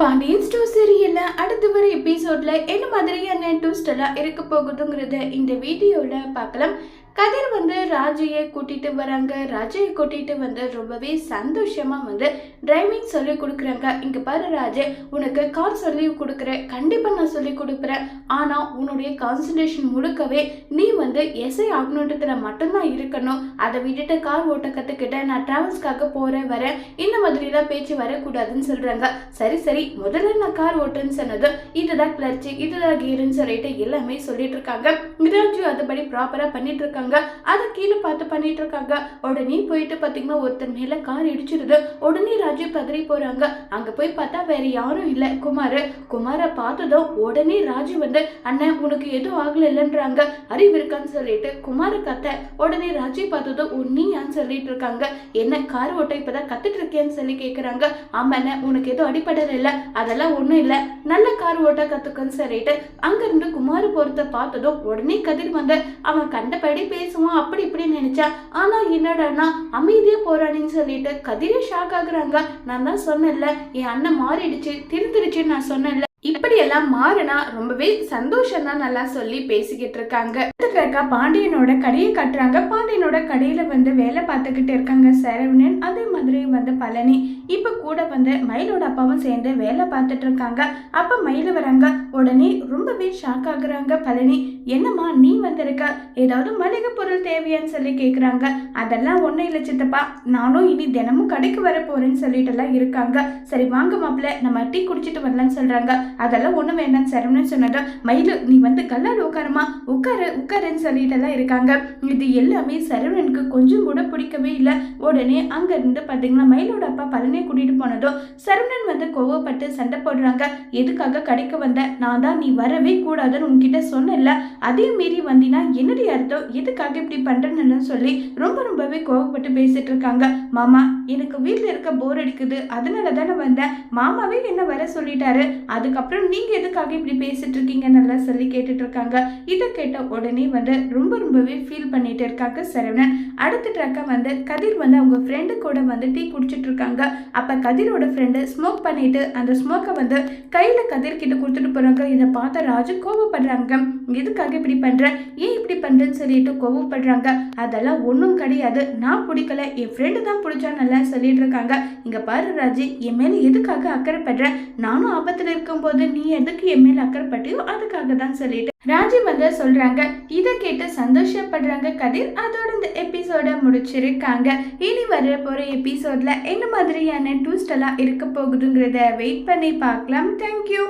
Pandian store சீரியல்ல அடுத்து வர எபிசோட்ல என்ன மாதிரியான ட்விஸ்ட் எல்லாம் இருக்க போகுதுங்கிறத இந்த வீடியோவில் பார்க்கலாம். கதிர் வந்து ராஜையை கூட்டிட்டு வராங்க. ராஜையை கூட்டிட்டு வந்து ரொம்பவே சந்தோஷமா வந்து டிரைவிங் சொல்லி கொடுக்குறாங்க. இங்க பாரு ராஜே உனக்கு கார் சொல்லி கொடுக்குறேன். கண்டிப்பா நான் சொல்லி கொடுக்குறேன் ஆனா உன்னுடைய கான்சன்ட்ரேஷன் முழுக்கவே நீ வந்து எஸ்ஐ ஆகணுன்றதுல மட்டும்தான் இருக்கணும். அதை விட்டுட்டு கார் ஓட்ட கத்துக்கிட்ட நான் டிராவல்ஸ்க்காக போறேன் வரேன். இந்த மாதிரிலாம் பேச்சு வரக்கூடாதுன்னு சொல்றாங்க. சரி சரி முதல்ல நான் கார் ஓட்டுன்னு சொன்னதும் இதுதான் கிளர்ச்சி இதுதான் கீருன்னு சொல்லிட்டு எல்லாமே சொல்லிட்டு இருக்காங்க. ராஜு அதுபடி ப்ராப்பரா பண்ணிட்டு இருக்காங்க. அதை கீழே பார்த்து பண்ணிட்டு இருக்காங்க. உடனே போயிட்டு பார்த்தீங்கன்னா ஒருத்தர் மேல கார் இடிச்சிருது. உடனே ராஜு பதறி போறாங்க. அங்க போய் பார்த்தா வேற யாரும் இல்லை குமார். குமாரை பார்த்ததும் உடனே ராஜு வந்து அண்ணன் உனக்கு எதுவும் ஆகல இல்லைன்றாங்க அறிவு இருக்கான்னு சொல்லிட்டு குமார கத்த. உடனே ராஜு பார்த்ததும் உன்னியான்னு சொல்லிட்டு இருக்காங்க. என்ன கார் ஓட்ட இப்பதான் கத்துட்டு இருக்கேன்னு சொல்லி கேட்குறாங்க ஆமாண்ண உனக்கு எதுவும் அடிப்படல இல்லை. அதெல்லாம் ஒன்றும் இல்லை. நல்ல கார் ஓட்ட கத்துக்கன்னு சொல்லிட்டு அங்கிருந்து குமார் போறத பார்த்ததும் உடனே கதிர் வந்து அவன் கண்டபடி பேசுவான் அப்படி இப்படி நினைச்சா ஆனா என்னடனா அமைதியா போறானேன்னு சொல்லிட்டு கதிரே ஷாக் ஆகுறாங்க. நான் தான் சொன்னேன்ல என் அண்ணன் மாறிடுச்சு திருந்துடுச்சுன்னு நான் சொன்னேன்ல. எல்லாம் மாறினா ரொம்பவே சந்தோஷம் தான் நல்லா சொல்லி பேசிக்கிட்டு இருக்காங்க அடுத்தக்கா பாண்டியனோட கடையை கட்டுறாங்க. பாண்டியனோட கடையில வந்து வேலை பார்த்துக்கிட்டு இருக்காங்க சரவணன். அதே மாதிரி வந்து பழனி. இப்ப கூட வந்து மயிலோட அப்பாவும் சேர்ந்து வேலை பார்த்துட்டு இருக்காங்க. அப்ப மயில் வராங்க. உடனே ரொம்பவே ஷாக் ஆகுறாங்க பழனி. என்னம்மா நீ வந்திருக்க? ஏதாவது மளிகை பொருள் தேவையான்னு சொல்லி கேட்குறாங்க அதெல்லாம் ஒன்றும் இல்லை சித்தப்பா. நானும் இனி தினமும் கடைக்கு வர போறேன்னு சொல்லிட்டு எல்லாம் இருக்காங்க. சரி வாங்க மாப்பிள்ள நம்ம டீ குடிச்சிட்டு வரலாம்னு சொல்றாங்க. அதெல்லாம் ஒன்றும் வேண்டாம் சரவணன் சொன்னதும் மயிலு நீ வந்து கல்லால் உட்காருமா? உட்காரு உட்காருன்னு சொல்லிட்டு எல்லாம் இருக்காங்க. இது எல்லாமே சரவணனுக்கு கொஞ்சம் கூட பிடிக்கவே இல்லை. உடனே அங்கேருந்து இருந்து மயிலோட அப்பா பழனியை கூட்டிட்டு போனதும் சரவணன் வந்து கோவப்பட்டு சண்டை போடுறாங்க. எதுக்காக கடைக்கு வந்த? நான் தான் நீ வரவே கூடாதுன்னு உன்கிட்ட சொன்னேன்ல. அதே மீறி வந்தினா என்னுடைய அர்த்தம்? எதுக்காக இப்படி பண்ணுறேன்னு சொல்லி ரொம்ப ரொம்பவே கோவப்பட்டு பேசிட்டு இருக்காங்க. மாமா எனக்கு வீட்டில் இருக்க போர் அடிக்குது. அதனால தானே வந்தேன். மாமாவே என்ன வர சொல்லிட்டாரு. அதுக்கப்புறம் நீ நீங்கள் எதுக்காக இப்படி பேசிட்டு இருக்கீங்க நல்லா சொல்லி கேட்டுட்டு இருக்காங்க. இதை கேட்ட உடனே வந்து ரொம்ப ரொம்பவே ஃபீல் பண்ணிட்டு இருக்காங்க சரவணன். அடுத்த ட்ரக்கை வந்து கதிர் வந்து அவங்க ஃப்ரெண்டு கூட வந்து டீ குடிச்சிட்டு இருக்காங்க. அப்ப கதிரோட ஃப்ரெண்டு ஸ்மோக் பண்ணிட்டு அந்த ஸ்மோக்கை வந்து கையில கதிர் கிட்ட கொடுத்துட்டு போறாங்க. இதை பார்த்த ராஜு கோவப்படுறாங்க. எதுக்காக இப்படி பண்ற? ஏன் இப்படி பண்றேன்னு சொல்லிட்டு கோவப்படுறாங்க. அதெல்லாம் ஒன்றும் கிடையாது. நான் பிடிக்கல. என் ஃப்ரெண்டு தான் பிடிச்சா நல்லா சொல்லிட்டு இருக்காங்க. இங்க பாரு ராஜு என் மேல எதுக்காக அக்கறைப்படுற? நானும் ஆபத்தில் இருக்கும்போது நீ எதுக்கு என் மேல அக்கறைப்பட்டியோ அதுக்காக தான் சொல்லிட்டு. ராஜி வந்து சொல்றாங்க இதை கேட்டு சந்தோஷப்படுறாங்க கதிர். அதோட இந்த எபிசோட முடிச்சிருக்காங்க. இனி வர போற எபிசோட்ல என்ன மாதிரியான ட்விஸ்ட் எல்லாம் இருக்க போகுதுங்கிறத வெயிட் பண்ணி பார்க்கலாம். தேங்க்யூ